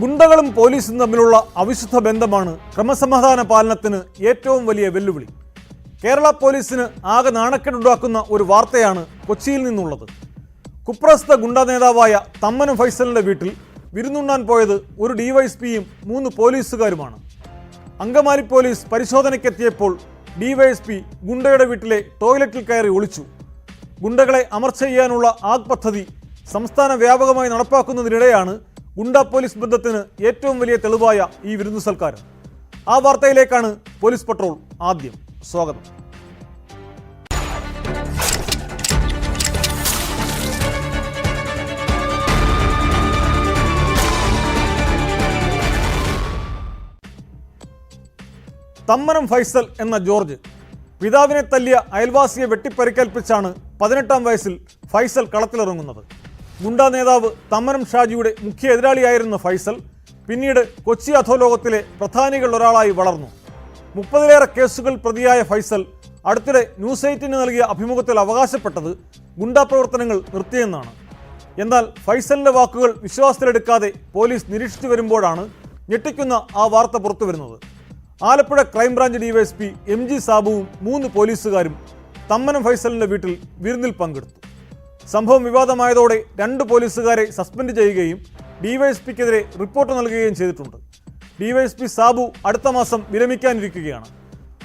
ഗുണ്ടകളും പോലീസും തമ്മിലുള്ള അവിശുദ്ധ ബന്ധമാണ് ക്രമസമാധാന പാലനത്തിന് ഏറ്റവും വലിയ വെല്ലുവിളി. കേരള പോലീസിന് ആകെ നാണക്കേടുണ്ടാക്കുന്ന ഒരു വാർത്തയാണ് കൊച്ചിയിൽ നിന്നുള്ളത്. കുപ്രസ്ഥ ഗുണ്ട നേതാവായ തമ്മനും ഫൈസലിന്റെ വീട്ടിൽ വിരുന്നുണ്ണാൻ പോയത് ഒരു ഡിവൈഎസ്പിയും മൂന്ന് പോലീസുകാരുമാണ്. അങ്കമാലി പോലീസ് പരിശോധനയ്ക്കെത്തിയപ്പോൾ ഡിവൈഎസ്പി ഗുണ്ടയുടെ വീട്ടിലെ ടോയ്ലറ്റിൽ കയറി ഒളിച്ചു. ഗുണ്ടകളെ അമർച്ച ചെയ്യാനുള്ള ആഗ് പദ്ധതി സംസ്ഥാന വ്യാപകമായി നടപ്പാക്കുന്നതിനിടെയാണ് ഗുണ്ട പോലീസ് ബന്ധത്തിന് ഏറ്റവും വലിയ തെളിവായ ഈ വിരുന്നു സൽക്കാരം. ആ വാർത്തയിലേക്കാണ് പോലീസ് പട്രോൾ ആദ്യം സ്വാഗതം. തമ്മനം ഫൈസൽ എന്ന ജോർജ് പിതാവിനെ തല്ലിയ അയൽവാസിയെ വെട്ടിപ്പരിക്കേൽപ്പിച്ചാണ് പതിനെട്ടാം വയസ്സിൽ ഫൈസൽ കളത്തിലിറങ്ങുന്നത്. ഗുണ്ട നേതാവ് തമ്മനം ഷാജിയുടെ മുഖ്യ എതിരാളിയായിരുന്ന ഫൈസൽ പിന്നീട് കൊച്ചി അധോലോകത്തിലെ പ്രധാനികളിൽ ഒരാളായി വളർന്നു. മുപ്പതിലേറെ കേസുകൾ പ്രതിയായ ഫൈസൽ അടുത്തിടെ ന്യൂസ് എയ്റ്റിന് നൽകിയ അഭിമുഖത്തിൽ അവകാശപ്പെട്ടത് ഗുണ്ടാ പ്രവർത്തനങ്ങൾ നിർത്തിയെന്നാണ്. എന്നാൽ ഫൈസലിന്റെ വാക്കുകൾ വിശ്വാസത്തിലെടുക്കാതെ പോലീസ് നിരീക്ഷിച്ചു വരുമ്പോഴാണ് ഞെട്ടിക്കുന്ന ആ വാർത്ത പുറത്തുവരുന്നത്. Alappuzha crime branch DYSP M G സാബുവും മൂന്ന് പോലീസുകാരും തമ്മനം ഫൈസലിന്റെ വീട്ടിൽ വിരുന്നിൽ പങ്കെടുത്തു. സംഭവം വിവാദമായതോടെ രണ്ട് പോലീസുകാരെ സസ്പെൻഡ് ചെയ്യുകയും ഡിവൈഎസ്പിക്കെതിരെ റിപ്പോർട്ട് നൽകുകയും ചെയ്തിട്ടുണ്ട്. ഡിവൈഎസ്പി സാബു അടുത്ത മാസം വിരമിക്കാനിരിക്കുകയാണ്.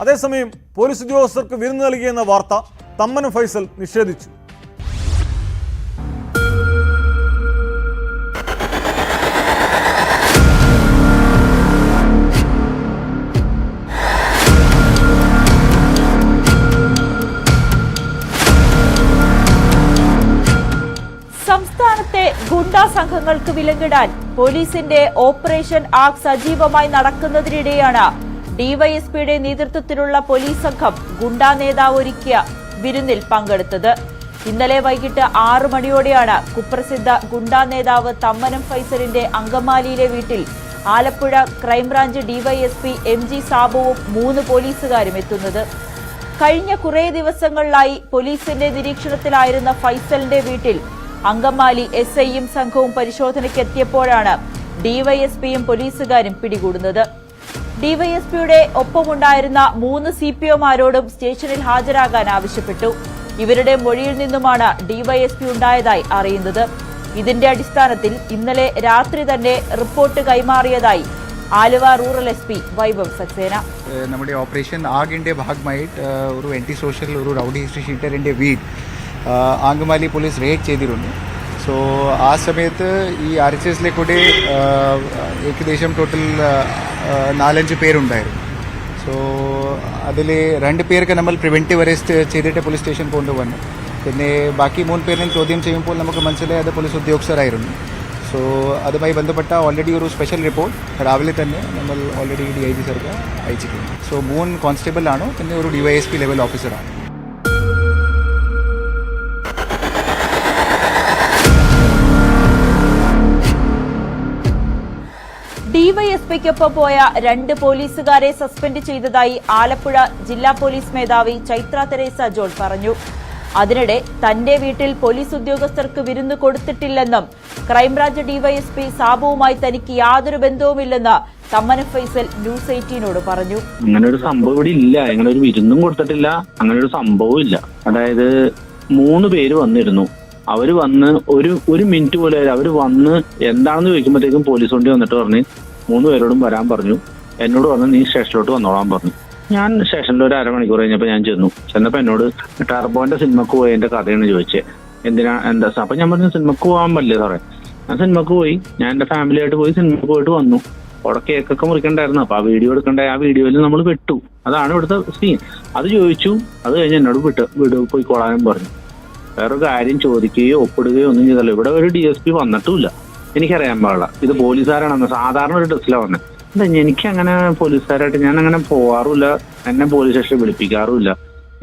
അതേസമയം പോലീസ് ഉദ്യോഗസ്ഥർക്ക് വിരുന്ന് നൽകിയെന്ന വാർത്ത തമ്മൻ ഫൈസൽ നിഷേധിച്ചു. സംഘങ്ങൾക്ക് വിലങ്ങിടാൻ പോലീസിന്റെ ഓപ്പറേഷൻ ആക് സജീവമായി നടക്കുന്നതിനിടെയാണ് ഡിവൈഎസ്പിയുടെ നേതൃത്വത്തിലുള്ള പോലീസ് സംഘം ഗുണ്ടാ നേതാവ് ഒരുക്കിയ വിരുന്നിൽ പങ്കെടുത്തത്. ഇന്നലെ വൈകിട്ട് ആറു മണിയോടെയാണ് കുപ്രസിദ്ധ ഗുണ്ടാ നേതാവ് തമ്മനം ഫൈസലിന്റെ അങ്കമാലിയിലെ വീട്ടിൽ Alappuzha crime branch DYSP M G സാബുവും മൂന്ന് പോലീസുകാരും എത്തുന്നത്. കഴിഞ്ഞ കുറേ ദിവസങ്ങളിലായി പോലീസിന്റെ നിരീക്ഷണത്തിലായിരുന്ന ഫൈസലിന്റെ വീട്ടിൽ അങ്കമാലി എസ് ഐയും സംഘവും പരിശോധനയ്ക്കെത്തിയപ്പോഴാണ് ഡിവൈഎസ്പിയും പോലീസുകാരും പിടികൂടുന്നത്. ഡിവൈഎസ്പിയുടെ ഒപ്പമുണ്ടായിരുന്ന മൂന്ന് സി പി ഒമാരോടും സ്റ്റേഷനിൽ ഹാജരാകാൻ ആവശ്യപ്പെട്ടു. ഇവരുടെ മൊഴിയിൽ നിന്നുമാണ് ഡിവൈഎസ്പി ഉണ്ടായതായി അറിയുന്നത്. ഇതിന്റെ അടിസ്ഥാനത്തിൽ ഇന്നലെ രാത്രി തന്നെ report കൈമാറിയതായി Aluva rural S P Vaibhav Saxena. നമ്മുടെ ഓപ്പറേഷൻ ആഗിന്റെ ഭാഗമായിട്ട് ഒരു ആന്റി സോഷ്യൽ ഒരു റൗഡി ഹിസ്റ്ററി ഷീറ്ററിന്റെ വീട് ആംഗമാലി പോലീസ് റേഡ് ചെയ്തിരുന്നു. സോ ആ സമയത്ത് ഈ ആർ എച്ച് എസിലെ കൂടി ഏകദേശം ടോട്ടൽ നാലഞ്ച് പേരുണ്ടായിരുന്നു. സോ അതിൽ രണ്ട് പേർക്ക് നമ്മൾ പ്രിവെന്റീവ് അറസ്റ്റ് ചെയ്തിട്ട് പോലീസ് സ്റ്റേഷൻ കൊണ്ടുവന്നു. പിന്നെ ബാക്കി മൂന്ന് പേരിനെ ചോദ്യം ചെയ്യുമ്പോൾ നമുക്ക് മനസ്സിലായത് പോലീസ് ഉദ്യോഗസ്ഥരായിരുന്നു. സോ അതുമായി ബന്ധപ്പെട്ട ഓൾറെഡി ഒരു സ്പെഷ്യൽ റിപ്പോർട്ട് രാവിലെ തന്നെ നമ്മൾ ഓൾറെഡി ഡി ഐ ജി സർക്ക് അയച്ചിട്ടുണ്ട്. സോ മൂന്ന് കോൺസ്റ്റബിൾ ആണ് പിന്നെ ഒരു D Y S P level ഓഫീസറാണ് ഡിവൈഎസ്പിക്കൊപ്പം പോയ രണ്ട് പോലീസുകാരെ സസ്പെൻഡ് ചെയ്തതായി ആലപ്പുഴ ജില്ലാ പോലീസ് മേധാവി ചൈത്ര തെരേസ ജോൾ പറഞ്ഞു. അതിനിടെ തന്റെ വീട്ടിൽ പോലീസ് ഉദ്യോഗസ്ഥർക്ക് വിരുന്ന് കൊടുത്തിട്ടില്ലെന്നും ക്രൈംബ്രാഞ്ച് ഡിവൈഎസ്പി സാബുവുമായി തനിക്ക് യാതൊരു ബന്ധവുമില്ലെന്ന് തമ്മന ഫൈസൽ ന്യൂസ് എയ്റ്റീനോട് പറഞ്ഞു. അങ്ങനെ ഒരു സംഭവം ഇവിടെ ഇല്ല. അങ്ങനെ ഒരു വിരുന്നും കൊടുത്തിട്ടില്ല. അങ്ങനെ ഒരു സംഭവം ഇല്ല. അതായത് മൂന്ന് പേര് വന്നിരുന്നു. അവർ വന്ന് ഒരു ഒരു മിനിറ്റ് പോലെ അവർ വന്ന് എന്താണെന്ന് ചോദിക്കുമ്പോഴത്തേക്കും പോലീസ് വണ്ടി വന്നിട്ട് പറഞ്ഞ് മൂന്ന് പേരോടും വരാൻ പറഞ്ഞു. എന്നോട് പറഞ്ഞു നീ സ്റ്റേഷനിലോട്ട് വന്നോളാൻ പറഞ്ഞു. ഞാൻ സ്റ്റേഷനിൽ ഒരു അരമണിക്കൂർ കഴിഞ്ഞപ്പോൾ ഞാൻ ചെന്നു. ചെന്നപ്പോൾ എന്നോട് ടർബോന്റെ സിനിമക്ക് പോയി എന്റെ കഥയാണ് ചോദിച്ചത് എന്തിനാ എന്താ അപ്പൊ ഞാൻ പറഞ്ഞു സിനിമക്ക് പോകാൻ പറ്റില്ല സാറേ. ഞാൻ സിനിമക്ക് പോയി. ഞാൻ എന്റെ ഫാമിലി ആയിട്ട് പോയി സിനിമക്ക് പോയിട്ട് വന്നു. അവിടെ കേക്കൊക്കെ മുറിക്കണ്ടായിരുന്നു. അപ്പൊ ആ വീഡിയോ എടുക്കണ്ട ആ വീഡിയോയിൽ നമ്മൾ വിട്ടു. അതാണ് ഇവിടുത്തെ സീൻ അത് ചോദിച്ചു. അത് കഴിഞ്ഞ് എന്നോട് വിട്ട് വീട് പോയിക്കോളാനും പറഞ്ഞു. വേറെ കാര്യം ചോദിക്കുകയോ ഒപ്പിടുകയോ ഒന്നും ചെയ്തല്ലോ. ഇവിടെ ഒരു ഡി എസ് പി വന്നിട്ടുമില്ല. എനിക്കറിയാൻ പാടില്ല. ഇത് പോലീസുകാരാണെന്ന് സാധാരണ ഒരു ഡ്രസ്സിലാണ് വന്നത് എന്താ എനിക്ക് അങ്ങനെ പോലീസുകാരായിട്ട് ഞാൻ അങ്ങനെ പോവാറുമില്ല. എന്നെ പോലീസ് സ്റ്റേഷനിൽ വിളിപ്പിക്കാറുമില്ല.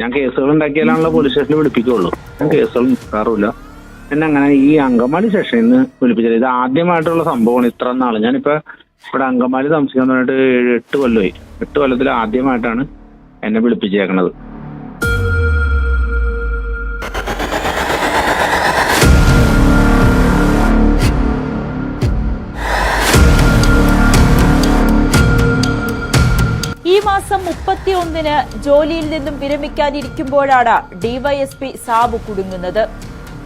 ഞാൻ കേസുകൾ ഉണ്ടാക്കിയാലാണല്ലോ പോലീസ് സ്റ്റേഷനിൽ വിളിപ്പിക്കുള്ളൂ. ഞാൻ കേസുകൾ നിൽക്കാറുമില്ല എന്നെ അങ്ങനെ ഈ അങ്കമാലി സ്റ്റേഷനിൽ നിന്ന് വിളിപ്പിച്ചത്. ഇത് ആദ്യമായിട്ടുള്ള സംഭവമാണ് ഇത്ര നാൾ. ഞാനിപ്പോ ഇവിടെ അങ്കമാലി താമസിക്കാൻ പറഞ്ഞിട്ട് എട്ട് കൊല്ലമായി. എട്ട് കൊല്ലത്തിൽ ആദ്യമായിട്ടാണ് എന്നെ വിളിപ്പിച്ചേക്കണത്. മാസം മുപ്പത്തി ഒന്നിന് ജോലിയിൽ നിന്നും വിരമിക്കാനിരിക്കുമ്പോഴാണ് ഡിവൈഎസ്പി സാബു കുടുങ്ങുന്നത്.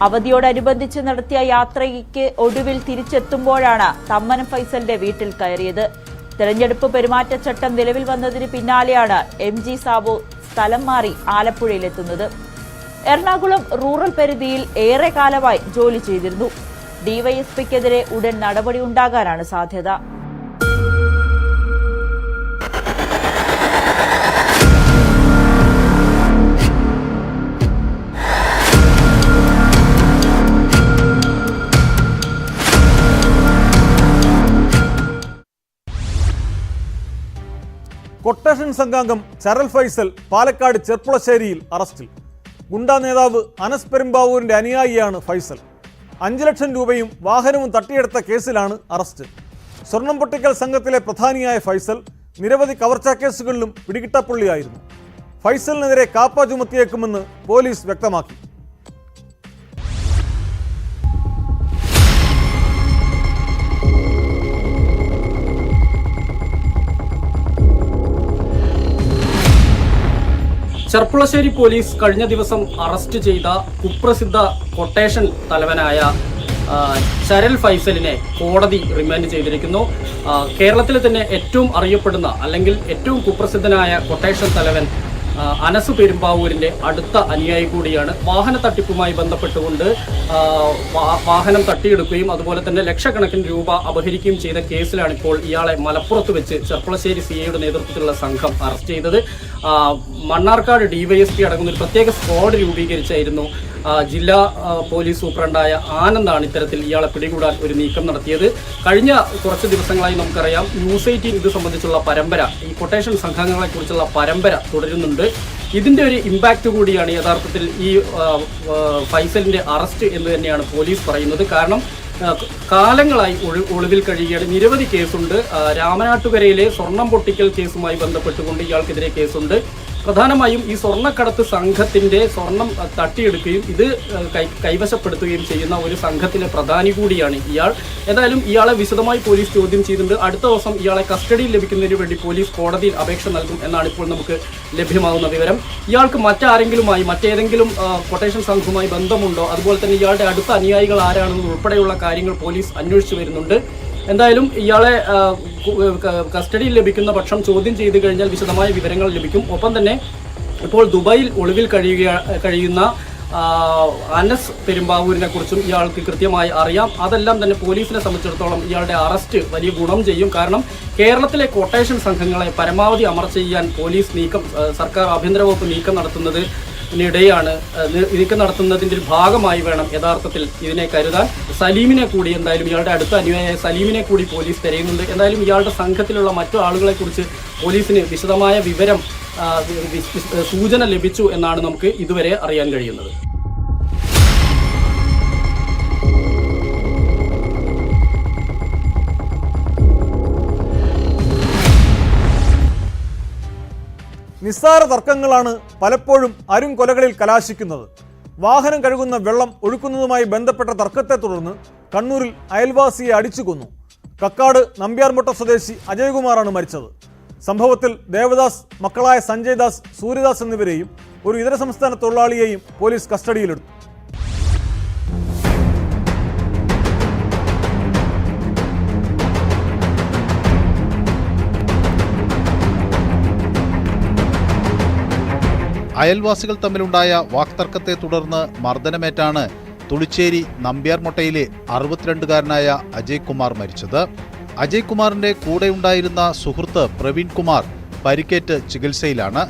അവധിയോടനുബന്ധിച്ച് നടത്തിയ യാത്രയ്ക്ക് ഒടുവിൽ തിരിച്ചെത്തുമ്പോഴാണ് തമ്മനം ഫൈസലിന്റെ വീട്ടിൽ കയറിയത്. തെരഞ്ഞെടുപ്പ് പെരുമാറ്റച്ചട്ടം നിലവിൽ വന്നതിന് പിന്നാലെയാണ് എം ജി സാബു സ്ഥലം മാറി ആലപ്പുഴയിലെത്തുന്നത്. എറണാകുളം റൂറൽ പരിധിയിൽ ഏറെ കാലമായി ജോലി ചെയ്തിരുന്നു. ഡിവൈഎസ്പിക്കെതിരെ ഉടൻ നടപടി ഉണ്ടാകാനാണ് സാധ്യത. കൊട്ടേഷൻ സംഘാംഗം ചരൽ ഫൈസൽ പാലക്കാട് ചെർപ്പുളശ്ശേരിയിൽ അറസ്റ്റിൽ. ഗുണ്ടാ നേതാവ് അനസ് പെരുമ്പാവൂരിന്റെ അനുയായിയാണ് ഫൈസൽ. അഞ്ച് ലക്ഷം രൂപയും വാഹനവും തട്ടിയെടുത്ത കേസിലാണ് അറസ്റ്റ്. സ്വർണം പൊട്ടിക്കൽ സംഘത്തിലെ പ്രധാനിയായ ഫൈസൽ നിരവധി കവർച്ചാ കേസുകളിലും പിടികിട്ടപ്പുള്ളിയായിരുന്നു ഫൈസലിനെതിരെ കാപ്പ ചുമത്തിയേക്കുമെന്ന് പോലീസ് വ്യക്തമാക്കി. ചെർപ്പുളശ്ശേരി പോലീസ് കഴിഞ്ഞ ദിവസം അറസ്റ്റ് ചെയ്ത കുപ്രസിദ്ധ കൊട്ടേഷൻ തലവനായ ശരൽ ഫൈസലിനെ കോടതി റിമാൻഡ് ചെയ്തിരിക്കുന്നു. കേരളത്തിലെ തന്നെ ഏറ്റവും അറിയപ്പെടുന്ന അല്ലെങ്കിൽ ഏറ്റവും കുപ്രസിദ്ധനായ കൊട്ടേഷൻ തലവൻ അനസ് പെരുമ്പാവൂരിന്റെ അടുത്ത അനുയായി കൂടിയാണ്. വാഹന തട്ടിപ്പുമായി ബന്ധപ്പെട്ടുകൊണ്ട് വാഹനം തട്ടിയെടുക്കുകയും അതുപോലെ തന്നെ ലക്ഷക്കണക്കിന് രൂപ അപഹരിക്കുകയും ചെയ്ത കേസിലാണ് ഇപ്പോൾ ഇയാളെ മലപ്പുറത്ത് വെച്ച് ചെർപ്പളശ്ശേരി സി നേതൃത്വത്തിലുള്ള സംഘം അറസ്റ്റ് ചെയ്തത്. മണ്ണാർക്കാട് ഡിവൈഎസ്പി അടങ്ങുന്ന ഒരു പ്രത്യേക സ്ക്വാഡ് രൂപീകരിച്ചായിരുന്നു ജില്ലാ പോലീസ് സൂപ്രണ്ടായ ആനന്ദാണ് ഇത്തരത്തിൽ ഇയാളെ പിടികൂടാൻ ഒരു നീക്കം നടത്തിയത്. കഴിഞ്ഞ കുറച്ച് ദിവസങ്ങളായി നമുക്കറിയാം ന്യൂസ് എയ്റ്റീൻ ഇത് സംബന്ധിച്ചുള്ള പരമ്പര ഈ കൊട്ടേഷൻ സംഘങ്ങളെക്കുറിച്ചുള്ള പരമ്പര തുടരുന്നുണ്ട്. ഇതിന്റെ ഒരു ഇമ്പാക്റ്റ് കൂടിയാണ് യഥാർത്ഥത്തിൽ ഈ ഫൈസലിന്റെ അറസ്റ്റ് എന്ന് തന്നെയാണ് പോലീസ് പറയുന്നത്. കാരണം കാലങ്ങളായി ഒളിവിൽ കഴിയുകയാണ്. നിരവധി കേസുണ്ട്. രാമനാട്ടുകരയിലെ സ്വർണം പൊട്ടിക്കൽ കേസുമായി ബന്ധപ്പെട്ടുകൊണ്ട് ഇയാൾക്കെതിരെ കേസുണ്ട്. പ്രധാനമായും ഈ സ്വർണക്കടത്ത് സംഘത്തിന്റെ സ്വർണം തട്ടിയെടുക്കുകയും ഇത് കൈവശപ്പെടുത്തുകയും ചെയ്യുന്ന ഒരു സംഘത്തിലെ പ്രധാനി കൂടിയാണ് ഇയാൾ. ഏതായാലും ഇയാളെ വിശദമായി പോലീസ് ചോദ്യം ചെയ്യുന്നുണ്ട് അടുത്ത ദിവസം ഇയാളെ കസ്റ്റഡിയിൽ ലഭിക്കുന്നതിന് വേണ്ടി പോലീസ് കോടതിയിൽ അപേക്ഷ നൽകും എന്നാണ് ഇപ്പോൾ നമുക്ക് ലഭ്യമാകുന്ന വിവരം. ഇയാൾക്ക് മറ്റാരെങ്കിലുമായി മറ്റേതെങ്കിലും കൊട്ടേഷൻ സംഘവുമായി ബന്ധമുണ്ടോ? അതുപോലെ തന്നെ ഇയാളുടെ അടുത്ത അനുയായികൾ ആരാണെന്ന് ഉൾപ്പെടെയുള്ള കാര്യങ്ങൾ പോലീസ് അന്വേഷിച്ചു വരുന്നുണ്ട്. എന്തായാലും ഇയാളെ കസ്റ്റഡിയിൽ ലഭിക്കുന്ന പക്ഷം ചോദ്യം ചെയ്തു കഴിഞ്ഞാൽ വിശദമായ വിവരങ്ങൾ ലഭിക്കും. ഒപ്പം തന്നെ ഇപ്പോൾ ദുബായിൽ ഒളിവിൽ കഴിയുക കഴിയുന്ന അനസ് പെരുമ്പാവൂരിനെ കുറിച്ചും ഇയാൾക്ക് കൃത്യമായി അറിയാം. അതെല്ലാം തന്നെ പോലീസിനെ സംബന്ധിച്ചിടത്തോളം ഇയാളുടെ അറസ്റ്റ് വലിയ ഗുണം ചെയ്യും. കാരണം കേരളത്തിലെ കൊട്ടേഷൻ സംഘങ്ങളെ പരമാവധി അമർച്ച ചെയ്യാൻ പോലീസ് നീക്കം സർക്കാർ ആഭ്യന്തര വകുപ്പ് നീക്കം നടത്തുന്നത് ിടെയാണ് നീക്കം നടത്തുന്നതിന്റെ ഒരു ഭാഗമായി വേണം യഥാർത്ഥത്തിൽ ഇതിനെ കരുതാൻ. സലീമിനെ കൂടി എന്തായാലും ഇയാളുടെ അടുത്ത അനുയായ സലീമിനെ കൂടി പോലീസ് തിരയുന്നുണ്ട്. എന്തായാലും ഇയാളുടെ സംഘത്തിലുള്ള മറ്റു ആളുകളെ കുറിച്ച് പോലീസിന് വിശദമായ വിവരം സൂചന ലഭിച്ചു എന്നാണ് നമുക്ക് ഇതുവരെ അറിയാൻ കഴിയുന്നത്. നിസ്സാര തർക്കങ്ങളാണ് പലപ്പോഴും അരും കൊലകളിൽ കലാശിക്കുന്നത്. വാഹനം കഴുകുന്ന വെള്ളം ഒഴുക്കുന്നതുമായി ബന്ധപ്പെട്ട തർക്കത്തെ തുടർന്ന് കണ്ണൂരിൽ അയൽവാസിയെ അടിച്ചു കൊന്നു. കക്കാട് നമ്പ്യാർമുട്ട സ്വദേശി അജയ്കുമാറാണ് മരിച്ചത്. സംഭവത്തിൽ ദേവദാസ് മക്കളായ സഞ്ജയ് ദാസ് സൂര്യദാസ് എന്നിവരെയും ഒരു ഇതര സംസ്ഥാന തൊഴിലാളിയെയും പോലീസ് കസ്റ്റഡിയിലെടുത്തു. അയൽവാസികൾ തമ്മിലുണ്ടായ വാക്തർക്കത്തെ തുടർന്ന് മർദ്ദനമേറ്റാണ് തുളിച്ചേരി നമ്പ്യാർമൊട്ടയിലെ അറുപത്തിരണ്ടുകാരനായ അജയ് കുമാർ മരിച്ചത്. അജയ് കുമാറിന്റെ കൂടെയുണ്ടായിരുന്ന സുഹൃത്ത് പ്രവീൺ കുമാർ പരിക്കേറ്റ് ചികിത്സയിലാണ്.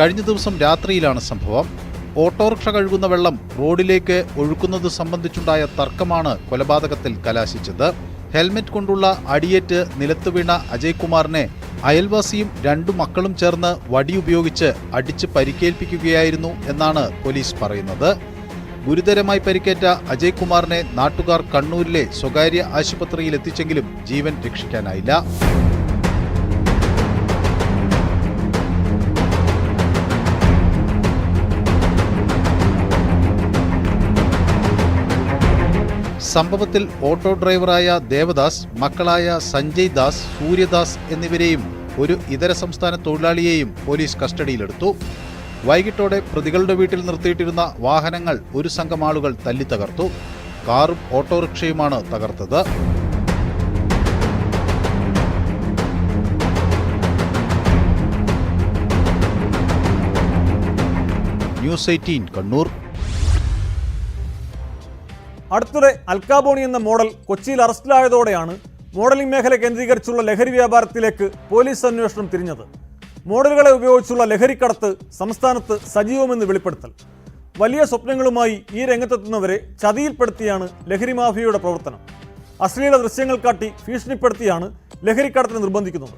കഴിഞ്ഞ ദിവസം രാത്രിയിലാണ് സംഭവം. ഓട്ടോറിക്ഷ കഴുകുന്ന വെള്ളം റോഡിലേക്ക് ഒഴുക്കുന്നത് സംബന്ധിച്ചുണ്ടായ തർക്കമാണ് കൊലപാതകത്തിൽ കലാശിച്ചത്. ഹെൽമെറ്റ് കൊണ്ടുള്ള അടിയേറ്റ് നിലത്ത് വീണ അജയ്കുമാറിനെ അയൽവാസിയും രണ്ടു മക്കളും ചേർന്ന് വടി ഉപയോഗിച്ച് അടിച്ച് പരിക്കേൽപ്പിക്കുകയായിരുന്നു എന്നാണ് പോലീസ് പറയുന്നത്. ഗുരുതരമായി പരിക്കേറ്റ അജയ്കുമാറിനെ നാട്ടുകാർ കണ്ണൂരിലെ സ്വകാര്യ ആശുപത്രിയിൽ എത്തിച്ചെങ്കിലും ജീവൻ രക്ഷിക്കാനായില്ല. സംഭവത്തിൽ ഓട്ടോ ഡ്രൈവറായ ദേവദാസ് മക്കളായ സഞ്ജയ് ദാസ് സൂര്യദാസ് എന്നിവരെയും ഒരു ഇതര സംസ്ഥാന തൊഴിലാളിയെയും പോലീസ് കസ്റ്റഡിയിലെടുത്തു. വൈകിട്ടോടെ പ്രതികളുടെ വീട്ടിൽ നിർത്തിയിട്ടിരുന്ന വാഹനങ്ങൾ ഒരു സംഘം ആളുകൾ തല്ലിത്തകർത്തു. കാറും ഓട്ടോറിക്ഷയുമാണ് തകർത്തത്. ന്യൂസ് എയ്റ്റീൻ കണ്ണൂർ അടുത്തിടെ അൽക്കാബോണി എന്ന മോഡൽ കൊച്ചിയിൽ അറസ്റ്റിലായതോടെയാണ് മോഡലിംഗ് മേഖല കേന്ദ്രീകരിച്ചുള്ള ലഹരി വ്യാപാരത്തിലേക്ക് പോലീസ് അന്വേഷണം തിരിഞ്ഞത്. മോഡലുകളെ ഉപയോഗിച്ചുള്ള ലഹരിക്കടത്ത് സംസ്ഥാനത്ത് സജീവമെന്ന് വെളിപ്പെടുത്തൽ. വലിയ സ്വപ്നങ്ങളുമായി ഈ രംഗത്തെത്തുന്നവരെ ചതിയിൽപ്പെടുത്തിയാണ് ലഹരി മാഫിയയുടെ പ്രവർത്തനം. അശ്ലീല ദൃശ്യങ്ങൾ കാട്ടി ഭീഷണിപ്പെടുത്തിയാണ് ലഹരിക്കടത്തിന് നിർബന്ധിക്കുന്നത്.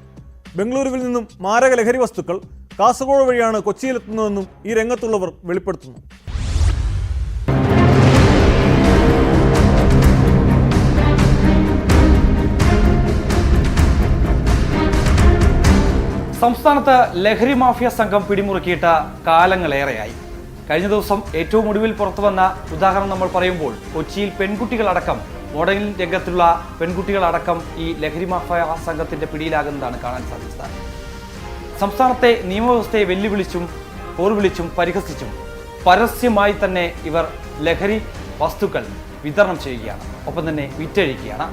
ബംഗളൂരുവിൽ നിന്നും മാരക ലഹരി വസ്തുക്കൾ കാസർഗോഡ് വഴിയാണ് കൊച്ചിയിലെത്തുന്നതെന്നും ഈ രംഗത്തുള്ളവർ വെളിപ്പെടുത്തുന്നു. സംസ്ഥാനത്ത് ലഹരി മാഫിയ സംഘം പിടിമുറുക്കിയിട്ട കാലങ്ങളേറെയായി. കഴിഞ്ഞ ദിവസം ഏറ്റവും ഒടുവിൽ പുറത്തുവന്ന ഉദാഹരണം നമ്മൾ പറയുമ്പോൾ കൊച്ചിയിൽ പെൺകുട്ടികളടക്കം മോഡലിംഗ് രംഗത്തുള്ള പെൺകുട്ടികളടക്കം ഈ ലഹരി മാഫിയ സംഘത്തിന്റെ പിടിയിലാകുന്നതാണ് കാണാൻ സാധിച്ചത്. സംസ്ഥാനത്തെ നിയമവ്യവസ്ഥയെ വെല്ലുവിളിച്ചും പോർവിളിച്ചും പരിഹസിച്ചും പരസ്യമായി തന്നെ ഇവർ ലഹരി വസ്തുക്കൾ വിതരണം ചെയ്യുകയാണ്. ഒപ്പം തന്നെ വിറ്റഴിക്കുകയാണ്.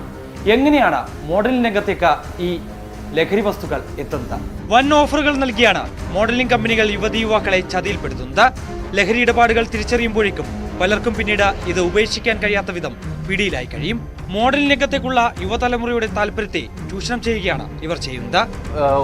എങ്ങനെയാണ് മോഡലിംഗ് രംഗത്തേക്ക് ഈ ലഹരി വസ്തുക്കൾ എത്തുന്നത്. വൻ ഓഫറുകൾ നൽകിയാണ് മോഡലിംഗ് കമ്പനികൾ യുവതി യുവാക്കളെ ചതിയിൽപ്പെടുത്തുന്നത്. ലഹരി ഇടപാടുകൾ തിരിച്ചറിയുമ്പോഴേക്കും പലർക്കും പിന്നീട് ഇത് ഉപേക്ഷിക്കാൻ കഴിയാത്ത വിധം പിടിയിലായി കഴിയും. മോഡലിംഗ് രംഗത്തേക്കുള്ള യുവതലമുറയുടെ താല്പര്യത്തെ ചൂഷണം ചെയ്യുകയാണ് ഇവർ ചെയ്യുന്നത്.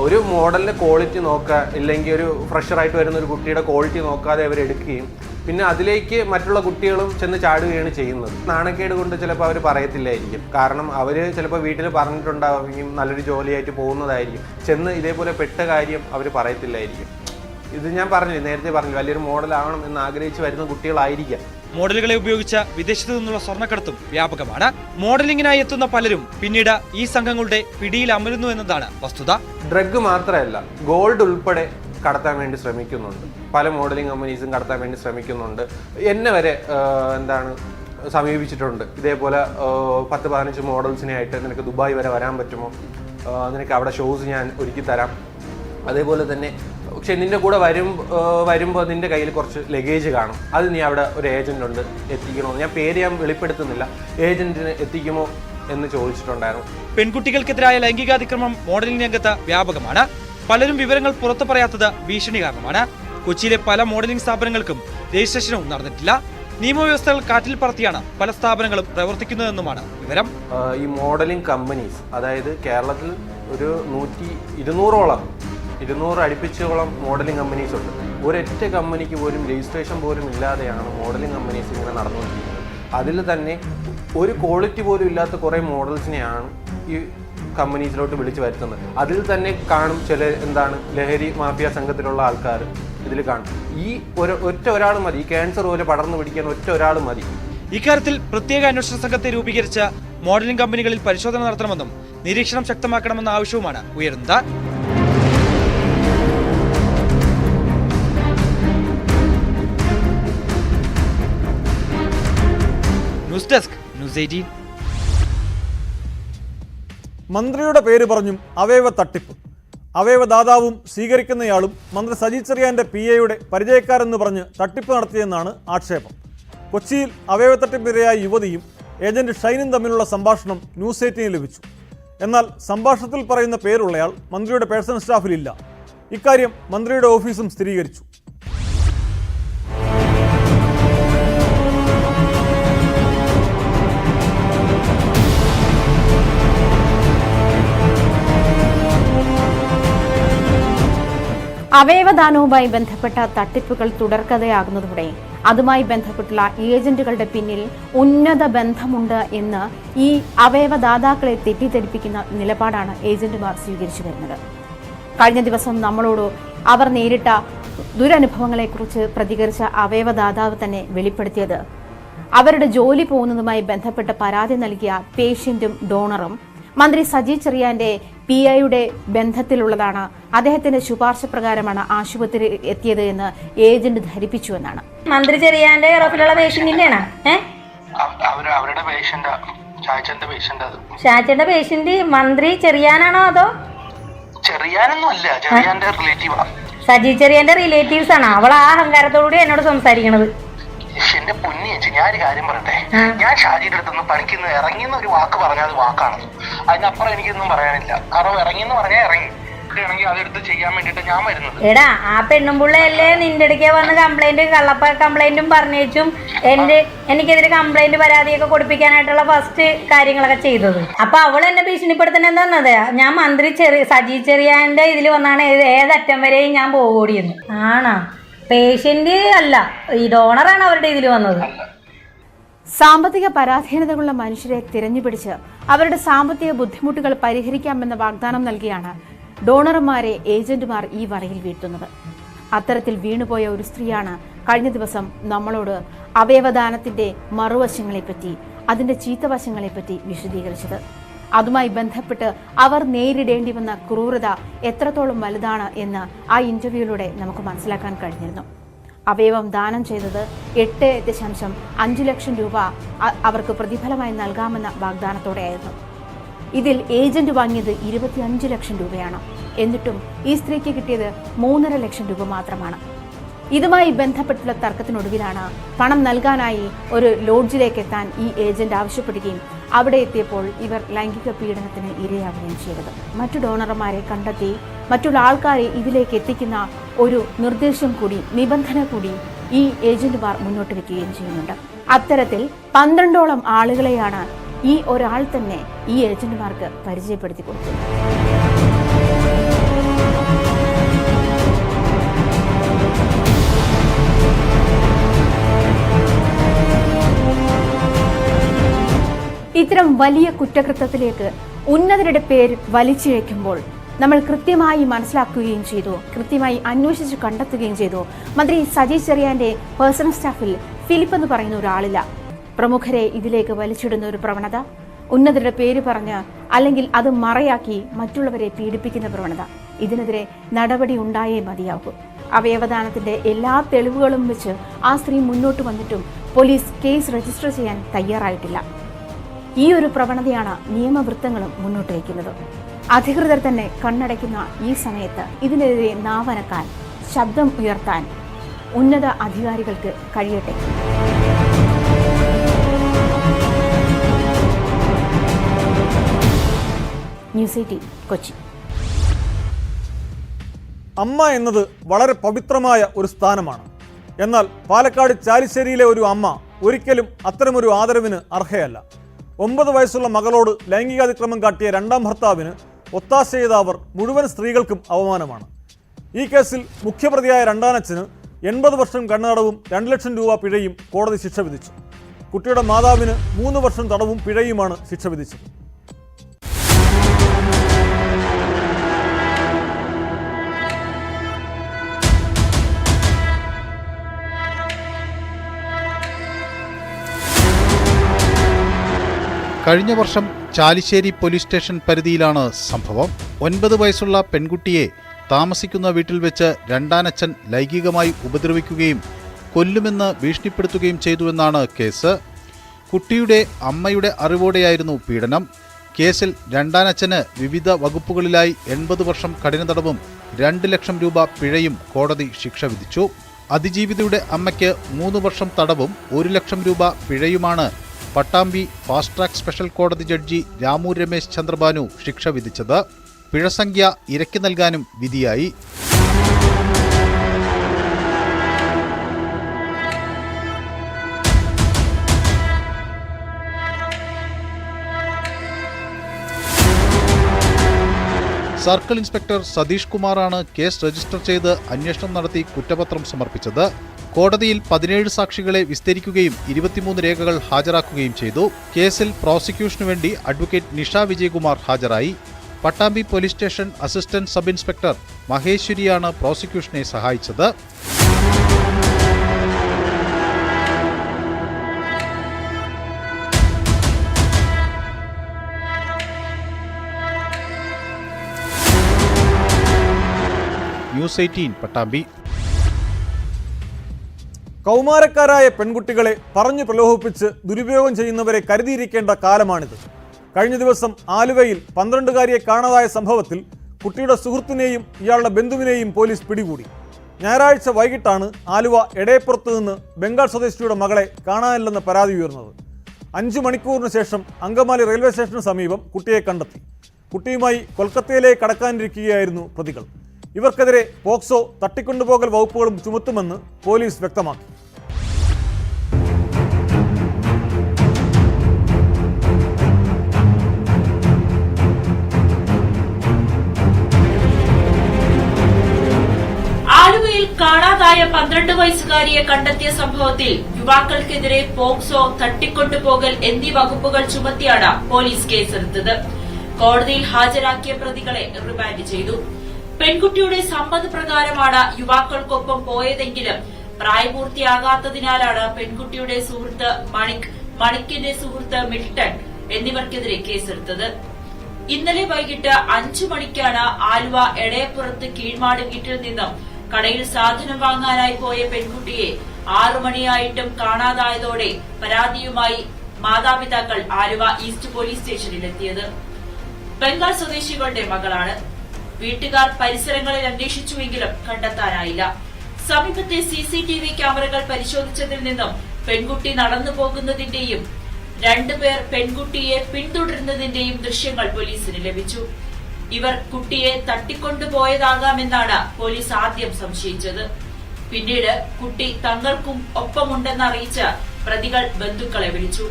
ഒരു മോഡലിന്റെ ക്വാളിറ്റി നോക്കുക ഇല്ലെങ്കിൽ ഒരു ഫ്രഷറായിട്ട് വരുന്ന ഒരു കുട്ടിയുടെ ക്വാളിറ്റി നോക്കാതെ അവർ എടുക്കുകയും പിന്നെ അതിലേക്ക് മറ്റുള്ള കുട്ടികളും ചെന്ന് ചാടുകയാണ് ചെയ്യുന്നത്. നാണക്കേട് കൊണ്ട് ചിലപ്പോൾ അവർ പറയത്തില്ലായിരിക്കും. കാരണം അവർ ചിലപ്പോൾ വീട്ടിൽ പറഞ്ഞിട്ടുണ്ടാവുകയും നല്ലൊരു ജോലിയായിട്ട് പോകുന്നതായിരിക്കും. ചെന്ന് ഇതേപോലെ പെട്ട കാര്യം അവർ പറയത്തില്ലായിരിക്കും. ഇത് ഞാൻ പറഞ്ഞു നേരത്തെ പറഞ്ഞു വലിയൊരു മോഡലാവണം എന്ന് ആഗ്രഹിച്ച് വരുന്ന കുട്ടികളായിരിക്കാം. മോഡലുകളെ ഉപയോഗിച്ച വിദേശത്തു നിന്നുള്ള സ്വർണക്കടത്തും വ്യാപകമാണ്. മോഡലിംഗിനായി എത്തുന്ന പലരും പിന്നീട് ഈ സംഘങ്ങളുടെ പിടിയിൽ അമരുന്നു എന്നതാണ് വസ്തുത. ഡ്രഗ് മാത്രമല്ല ഗോൾഡ് ഉൾപ്പെടെ കടത്താൻ വേണ്ടി ശ്രമിക്കുന്നുണ്ട്. പല മോഡലിംഗ് കമ്പനീസും കടത്താൻ വേണ്ടി ശ്രമിക്കുന്നുണ്ട്. എന്നെ വരെ എന്താണ് സമീപിച്ചിട്ടുണ്ട്. ഇതേപോലെ പത്ത് പതിനഞ്ച് മോഡൽസിനെ ആയിട്ട് നിനക്ക് ദുബായ് വരെ വരാൻ പറ്റുമോ? നിനക്ക് അവിടെ ഷോസ് ഞാൻ ഒരുക്കി തരാം. അതേപോലെ തന്നെ പക്ഷെ നിന്റെ കൂടെ വരും വരുമ്പോൾ നിന്റെ കയ്യിൽ കുറച്ച് ലഗേജ് കാണും. അത് നീ അവിടെ ഒരു ഏജന്റ് ഉണ്ട് എത്തിക്കണോ? ഞാൻ പേര് ഞാൻ വെളിപ്പെടുത്തുന്നില്ല. ഏജന്റിന് എത്തിക്കുമോ എന്ന് ചോദിച്ചിട്ടുണ്ടായിരുന്നു. പെൺകുട്ടികൾക്കെതിരായ ലൈംഗികാതിക്രമം മോഡലിംഗ് രംഗത്ത് വ്യാപകമാണ്. പലരും വിവരങ്ങൾ പുറത്തു പറയാത്തത് ഭീഷണി കാരണമാണ്. കൊച്ചിയിലെ പല മോഡലിംഗ് സ്ഥാപനങ്ങൾക്കും രജിസ്ട്രേഷനും നടന്നിട്ടില്ല. നിയമവ്യവസ്ഥകൾ കാറ്റിൽ പറത്തിയാണ് പല സ്ഥാപനങ്ങളും പ്രവർത്തിക്കുന്നതെന്നുമാണ് വിവരം. ഈ മോഡലിംഗ് കമ്പനീസ് അതായത് കേരളത്തിൽ ഒരു നൂറ്റി ഇരുന്നൂറോളം ഇരുന്നൂറ് അടുപ്പിച്ചോളം മോഡലിംഗ് കമ്പനീസ് ഉണ്ട്. ഒരൊറ്റ കമ്പനിക്ക് പോലും രജിസ്ട്രേഷൻ പോലും ഇല്ലാതെയാണ് മോഡലിംഗ് കമ്പനീസ് ഇങ്ങനെ നടന്നുകൊണ്ടിരിക്കുന്നത്. അതിൽ തന്നെ ഒരു ക്വാളിറ്റി പോലും ഇല്ലാത്ത കുറേ മോഡൽസിനെയാണ് ഈ കമ്പനീസിലോട്ട് വിളിച്ചു വരുത്തുന്നത്. അതിൽ തന്നെ കാണും ചില എന്താണ് ലഹരി മാഫിയ സംഘത്തിലുള്ള ആൾക്കാർ ഇതിൽ കാണും. ഈ ഒരു ഒറ്റ ഒരാൾ മതി ഈ ക്യാൻസർ പോലെ പടർന്നു പിടിക്കാൻ ഒറ്റ ഒരാൾ മതി. ഇക്കാര്യത്തിൽ പ്രത്യേക അന്വേഷണ സംഘത്തെ രൂപീകരിച്ച മോഡലിംഗ് കമ്പനികളിൽ പരിശോധന നടത്തണമെന്നും നിരീക്ഷണം ശക്തമാക്കണമെന്ന ആവശ്യവുമാണ് ഉയരുന്നത്. ഡെസ്ക് മന്ത്രിയുടെ പേര് പറഞ്ഞും അവയവ തട്ടിപ്പ്. അവയവദാതാവും സ്വീകരിക്കുന്നയാളും മന്ത്രി സജി ചെറിയാന്റെ പി എയുടെ പരിചയക്കാരെന്ന് പറഞ്ഞ് തട്ടിപ്പ് നടത്തിയെന്നാണ് ആക്ഷേപം. കൊച്ചിയിൽ അവയവ തട്ടിപ്പിരയായ യുവതിയും ഏജന്റ് ഷൈനും തമ്മിലുള്ള സംഭാഷണം ന്യൂസ് എയ്റ്റീന് ലഭിച്ചു. എന്നാൽ സംഭാഷണത്തിൽ പറയുന്ന പേരുള്ളയാൾ മന്ത്രിയുടെ പേഴ്സണൽ സ്റ്റാഫിലില്ല. ഇക്കാര്യം മന്ത്രിയുടെ ഓഫീസും സ്ഥിരീകരിച്ചു. അവയവദാനവുമായി ബന്ധപ്പെട്ട തട്ടിപ്പുകൾ തുടർക്കഥയാകുന്നതോടെ അതുമായി ബന്ധപ്പെട്ടുള്ള ഏജന്റുകളുടെ പിന്നിൽ ഉന്നത ബന്ധമുണ്ട് എന്ന് ഈ അവയവദാതാക്കളെ തെറ്റിദ്ധരിപ്പിക്കുന്ന നിലപാടാണ് ഏജന്റുമാർ സ്വീകരിച്ചു വരുന്നത്. കഴിഞ്ഞ ദിവസം നമ്മളോട് അവർ നേരിട്ട ദുരനുഭവങ്ങളെക്കുറിച്ച് പ്രതികരിച്ച അവയവദാതാവ് തന്നെ വെളിപ്പെടുത്തിയത്. അവരുടെ ജോലി പോകുന്നതുമായി ബന്ധപ്പെട്ട് പരാതി നൽകിയ പേഷ്യന്റും ഡോണറും മന്ത്രി സജി ചെറിയാന്റെ പി ഐയുടെ ബന്ധത്തിലുള്ളതാണ്. അദ്ദേഹത്തിന്റെ ശുപാർശ പ്രകാരമാണ് ആശുപത്രി എത്തിയത് എന്ന് ഏജന്റ് ധരിപ്പിച്ചു എന്നാണ്. മന്ത്രി ചെറിയാന്റെ ഉറപ്പിലുള്ള പേഷ്യന്റിന്റെയാണോ അവരുടെ പേഷ്യന്റ് പേഷ്യന്റ് അത്. ഷാച്ചന്റെ പേഷ്യന്റ് മന്ത്രി ചെറിയാനാണോ അതോ? ചെറിയാനൊന്നും അല്ല ചെറിയാന്റെ റിലേറ്റീവാ സജി ചെറിയന്റെ റിലേറ്റീവ്സ് ആണ്? അവൾ ആ അഹങ്കാരത്തോടുകൂടി എന്നോട് സംസാരിക്കണത്. എന്റെ പൊന്നി ചേച്ചി ഞാൻ ഒരു കാര്യം പറയട്ടെ? ഞാൻ ഷാജിയുടെ അടുത്തൊന്ന് പണിക്കുന്ന ഇറങ്ങിയെന്ന് ഒരു വാക്ക് പറഞ്ഞാൽ അത് വാക്കാണ്. അതിനപ്പുറം എനിക്കൊന്നും പറയാനില്ല. കാരണം ഇറങ്ങിയെന്ന് പറഞ്ഞാൽ ഇറങ്ങി. എടാ ആ പെണ്ണുമ്പിള്ളയല്ലേ നിന്റെ അടുക്കെ വന്ന് കംപ്ലൈന്റ് കള്ളപ്പ കംപ്ലൈന്റും പറഞ്ഞേച്ചും എന്റെ എനിക്കെതിരെ കംപ്ലൈന്റ് പരാതിയൊക്കെ കൊടുപ്പിക്കാനായിട്ടുള്ള ഫസ്റ്റ് കാര്യങ്ങളൊക്കെ ചെയ്തത്. അപ്പൊ അവൾ എന്നെ ഭീഷണിപ്പെടുത്തണ എന്താന്നത് ഞാൻ മന്ത്രി ചെറിയ സജി ചെറിയാന്റെ ഇതിൽ വന്നാണ്. ഏത് ഏതറ്റം വരെയും ഞാൻ പോകൂടിയെന്ന്. ആണോ? പേഷ്യന്റ് അല്ല ഈ ഡോണറാണ് അവരുടെ ഇതിൽ വന്നത്. സാമ്പത്തിക പരാധീനതകളുള്ള മനുഷ്യരെ തിരഞ്ഞുപിടിച്ച് അവരുടെ സാമ്പത്തിക ബുദ്ധിമുട്ടുകൾ പരിഹരിക്കാമെന്ന വാഗ്ദാനം നൽകിയാണ് ഡോണർമാരെ ഏജന്റുമാർ ഈ വലയിൽ വീഴ്ത്തുന്നത്. അത്തരത്തിൽ വീണുപോയ ഒരു സ്ത്രീയാണ് കഴിഞ്ഞ ദിവസം നമ്മളോട് അവയവദാനത്തിന്റെ മറുവശങ്ങളെപ്പറ്റി അതിന്റെ ചീത്തവശങ്ങളെപ്പറ്റി വിശദീകരിച്ചത്. അതുമായി ബന്ധപ്പെട്ട് അവർ നേരിടേണ്ടി വന്ന ക്രൂരത എത്രത്തോളം വലുതാണ് എന്ന് ആ ഇന്റർവ്യൂയിലൂടെ നമുക്ക് മനസ്സിലാക്കാൻ കഴിഞ്ഞിരുന്നു. അവയവം ദാനം ചെയ്തത് എട്ട് ദശാംശം അഞ്ച് ലക്ഷം രൂപ അവർക്ക് പ്രതിഫലമായി നൽകാമെന്ന വാഗ്ദാനത്തോടെയായിരുന്നു. ഇതിൽ ഏജന്റ് വാങ്ങിയത് ഇരുപത്തിയഞ്ച് ലക്ഷം രൂപയാണ്. എന്നിട്ടും ഈ സ്ത്രീക്ക് കിട്ടിയത് മൂന്നര ലക്ഷം രൂപ മാത്രമാണ്. ഇതുമായി ബന്ധപ്പെട്ടുള്ള തർക്കത്തിനൊടുവിലാണ് പണം നൽകാനായി ഒരു ലോഡ്ജിലേക്ക് എത്താൻ ഈ ഏജന്റ് ആവശ്യപ്പെടുകയും അവിടെ എത്തിയപ്പോൾ ഇവർ ലൈംഗിക പീഡനത്തിന് ഇരയാവുകയും ചെയ്തത്. മറ്റു ഡോണർമാരെ കണ്ടെത്തി മറ്റുള്ള ആൾക്കാരെ ഇതിലേക്ക് എത്തിക്കുന്ന ഒരു നിർദ്ദേശം കൂടി നിബന്ധന കൂടി ഈ ഏജന്റുമാർ മുന്നോട്ട് വയ്ക്കുകയും ചെയ്യുന്നുണ്ട്. അത്തരത്തിൽ പന്ത്രണ്ടോളം ആളുകളെയാണ് ഈ ഒരാൾ തന്നെ ഈ ഏജന്റുമാർക്ക് പരിചയപ്പെടുത്തി കൊടുക്കുന്നത് ഇത്തരം വലിയ കുറ്റകൃത്യത്തിലേക്ക് ഉന്നതരുടെ പേര് വലിച്ചിഴയ്ക്കുമ്പോൾ നമ്മൾ കൃത്യമായി മനസ്സിലാക്കുകയും ചെയ്തു കൃത്യമായി അന്വേഷിച്ച് കണ്ടെത്തുകയും ചെയ്തു. മന്ത്രി സജി ചെറിയാന്റെ പേഴ്സണൽ സ്റ്റാഫിൽ ഫിലിപ്പ് എന്ന് പറയുന്ന ഒരാളില്ല. പ്രമുഖരെ ഇതിലേക്ക് വലിച്ചിടുന്ന ഒരു പ്രവണത ഉന്നതരുടെ പേര് പറഞ്ഞ് അല്ലെങ്കിൽ അത് മറയാക്കി മറ്റുള്ളവരെ പീഡിപ്പിക്കുന്ന പ്രവണത ഇതിനെതിരെ നടപടി ഉണ്ടായേ മതിയാകൂ. അവയവദാനത്തിന്റെ എല്ലാ തെളിവുകളും വെച്ച് ആ സ്ത്രീ മുന്നോട്ട് വന്നിട്ടും പോലീസ് കേസ് രജിസ്റ്റർ ചെയ്യാൻ തയ്യാറായിട്ടില്ല. ഈ ഒരു പ്രവണതയാണ് നിയമവൃത്തങ്ങളും മുന്നോട്ട് വയ്ക്കുന്നത്. അധികൃതർ തന്നെ കണ്ണടയ്ക്കുന്ന ഈ സമയത്ത് ഇതിനെതിരെ നാവനക്കാൻ ശബ്ദം ഉയർത്താൻ ഉന്നത അധികാരികൾക്ക് കഴിയട്ടെ. News eighteen Kochi. അമ്മ എന്നത് വളരെ പവിത്രമായ ഒരു സ്ഥാനമാണ്. എന്നാൽ പാലക്കാട് ചാലിശ്ശേരിയിലെ ഒരു അമ്മ ഒരിക്കലും അത്തരമൊരു ആദരവിന് അർഹയല്ല. ഒമ്പത് വയസ്സുള്ള മകളോട് ലൈംഗികാതിക്രമം കാട്ടിയ രണ്ടാം ഭർത്താവിന് ഒത്താശ ചെയ്ത അവർ മുഴുവൻ സ്ത്രീകൾക്കും അവമാനമാണ് ഈ കേസിൽ മുഖ്യപ്രതിയായ രണ്ടാനച്ചിന് എൺപത് വർഷം കണ്ണടവും രണ്ട് ലക്ഷം രൂപ പിഴയും കോടതി ശിക്ഷ വിധിച്ചു. കുട്ടിയുടെ മാതാവിന് മൂന്ന് വർഷം തടവും പിഴയുമാണ് ശിക്ഷ വിധിച്ചത്. കഴിഞ്ഞ വർഷം ചാലിശ്ശേരി പോലീസ് സ്റ്റേഷൻ പരിധിയിലാണ് സംഭവം. ഒൻപത് വയസ്സുള്ള പെൺകുട്ടിയെ താമസിക്കുന്ന വീട്ടിൽ വെച്ച് രണ്ടാനച്ഛൻ ലൈംഗികമായി ഉപദ്രവിക്കുകയും കൊല്ലുമെന്ന് ഭീഷണിപ്പെടുത്തുകയും ചെയ്തുവെന്നാണ് കേസ്. കുട്ടിയുടെ അമ്മയുടെ അറിവോടെയായിരുന്നു പീഡനം. കേസിൽ രണ്ടാനച്ഛന് വിവിധ വകുപ്പുകളിലായി എൺപത് വർഷം കഠിന തടവും രണ്ട് ലക്ഷം രൂപ പിഴയും കോടതി ശിക്ഷ വിധിച്ചു. അതിജീവിതയുടെ അമ്മയ്ക്ക് മൂന്ന് വർഷം തടവും ഒരു ലക്ഷം രൂപ പിഴയുമാണ് പട്ടാമ്പി ഫാസ്റ്റ് ട്രാക്ക് സ്പെഷ്യൽ കോടതി ജഡ്ജി രാമു രമേശ് ചന്ദ്രബാനു ശിക്ഷ വിധിച്ചത് പിഴസംഖ്യ ഇരക്കി നൽകാനും വിധിയായി. സർക്കിൾ ഇൻസ്പെക്ടർ സതീഷ് കുമാറാണ് കേസ് രജിസ്റ്റർ ചെയ്ത് അന്വേഷണം നടത്തി കുറ്റപത്രം സമർപ്പിച്ചത്. കോടതിയിൽ പതിനേഴ് സാക്ഷികളെ വിസ്തരിക്കുകയും ഇരുപത്തിമൂന്ന് രേഖകൾ ഹാജരാക്കുകയും ചെയ്തു. കേസിൽ പ്രോസിക്യൂഷനു വേണ്ടി അഡ്വക്കേറ്റ് നിഷ വിജയകുമാർ ഹാജരായി. Pattambi police station assistant sub inspector മഹേശ്വരിയാണ് പ്രോസിക്യൂഷനെ സഹായിച്ചത്. News eighteen Pattambi. കൗമാരക്കാരായ പെൺകുട്ടികളെ പറഞ്ഞു പ്രലോഭിപ്പിച്ച് ദുരുപയോഗം ചെയ്യുന്നവരെ കരുതിയിരിക്കേണ്ട കാലമാണിത്. കഴിഞ്ഞ ദിവസം ആലുവയിൽ പന്ത്രണ്ടുകാരിയെ കാണാതായ സംഭവത്തിൽ കുട്ടിയുടെ സുഹൃത്തിനെയും ഇയാളുടെ ബന്ധുവിനെയും പോലീസ് പിടികൂടി. ഞായറാഴ്ച വൈകിട്ടാണ് ആലുവ എടയപ്പുറത്ത് നിന്ന് ബംഗാൾ സ്വദേശിയുടെ മകളെ കാണാനില്ലെന്ന് പരാതി ഉയർന്നത്. അഞ്ചു മണിക്കൂറിന് ശേഷം അങ്കമാലി റെയിൽവേ സ്റ്റേഷന് സമീപം കുട്ടിയെ കണ്ടെത്തി. കുട്ടിയുമായി കൊൽക്കത്തയിലേക്ക് കടക്കാനിരിക്കുകയായിരുന്നു പ്രതികൾ. ഇവർക്കെതിരെ പോക്സോ തട്ടിക്കൊണ്ടുപോകൽ വകുപ്പുകളും ചുമത്തുമെന്ന് പോലീസ് വ്യക്തമാക്കി. ആലുവയിൽ കാണാതായ പന്ത്രണ്ട് വയസ്സുകാരിയെ കണ്ടെത്തിയ സംഭവത്തിൽ യുവാക്കൾക്കെതിരെ പോക്സോ തട്ടിക്കൊണ്ടുപോകൽ എന്നീ വകുപ്പുകൾ ചുമത്തിയാണ് പോലീസ് കേസെടുത്തത്. കോടതിയിൽ ഹാജരാക്കിയ പ്രതികളെ റിമാൻഡ് ചെയ്തു. പെൺകുട്ടിയുടെ സമ്മതപ്രകാരമാണ് യുവാക്കൾക്കൊപ്പം പോയതെങ്കിലും പ്രായപൂർത്തിയാകാത്തതിനാലാണ് പെൺകുട്ടിയുടെ സുഹൃത്ത് മണിക് മണിക്കിന്റെ സുഹൃത്ത് മിൽട്ടൺ എന്നിവർക്കെതിരെ കേസെടുത്തത്. ഇന്നലെ വൈകിട്ട് അഞ്ചു മണിക്കാണ് ആലുവ എടയപ്പുറത്ത് കീഴ്മാട് വീട്ടിൽ നിന്നും കടയിൽ സാധനം വാങ്ങാനായി പോയ പെൺകുട്ടിയെ ആറു മണിയായിട്ടും കാണാതായതോടെ പരാതിയുമായി മാതാപിതാക്കൾ ആലുവ ഈസ്റ്റ് പോലീസ് സ്റ്റേഷനിലെത്തിയത്. ബംഗാൾ സ്വദേശികളുടെ മകളാണ്. വീട്ടുകാർ പരിസരങ്ങളിൽ അന്വേഷിച്ചുവെങ്കിലും കണ്ടെത്താനായില്ല. സമീപത്തെ സി സി ടി വി ക്യാമറകൾ പരിശോധിച്ചതിൽ നിന്നും പെൺകുട്ടി നടന്നു പോകുന്നതിന്റെയും രണ്ടുപേർ പെൺകുട്ടിയെ പിന്തുടരുന്നതിന്റെയും ദൃശ്യങ്ങൾ പോലീസിന് ലഭിച്ചു. ഇവർ കുട്ടിയെ തട്ടിക്കൊണ്ടുപോയതാകാമെന്നാണ് പോലീസ് ആദ്യം സംശയിച്ചത്. പിന്നീട് കുട്ടി തങ്ങൾക്കും ഒപ്പമുണ്ടെന്ന് അറിയിച്ച് പ്രതികൾ ബന്ധുക്കളെ വിളിച്ചു.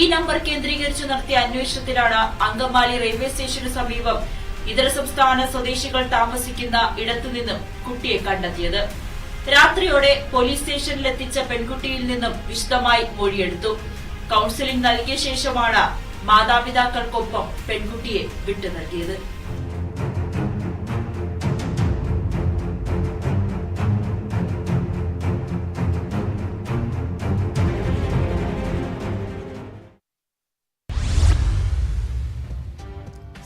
ഈ നമ്പർ കേന്ദ്രീകരിച്ചു നടത്തിയ അന്വേഷണത്തിലാണ് അങ്കമാലി റെയിൽവേ സ്റ്റേഷന് സമീപം ഇതര സംസ്ഥാന സ്വദേശികൾ താമസിക്കുന്ന ഇടത്തുനിന്നും കുട്ടിയെ കണ്ടെത്തിയത്. രാത്രിയോടെ പോലീസ് സ്റ്റേഷനിലെത്തിച്ച പെൺകുട്ടിയിൽ നിന്നും വിശദമായി മൊഴിയെടുത്തു. കൌൺസിലിംഗ് നൽകിയ ശേഷമാണ് മാതാപിതാക്കൾക്കൊപ്പം പെൺകുട്ടിയെ വിട്ടു നൽകിയത്.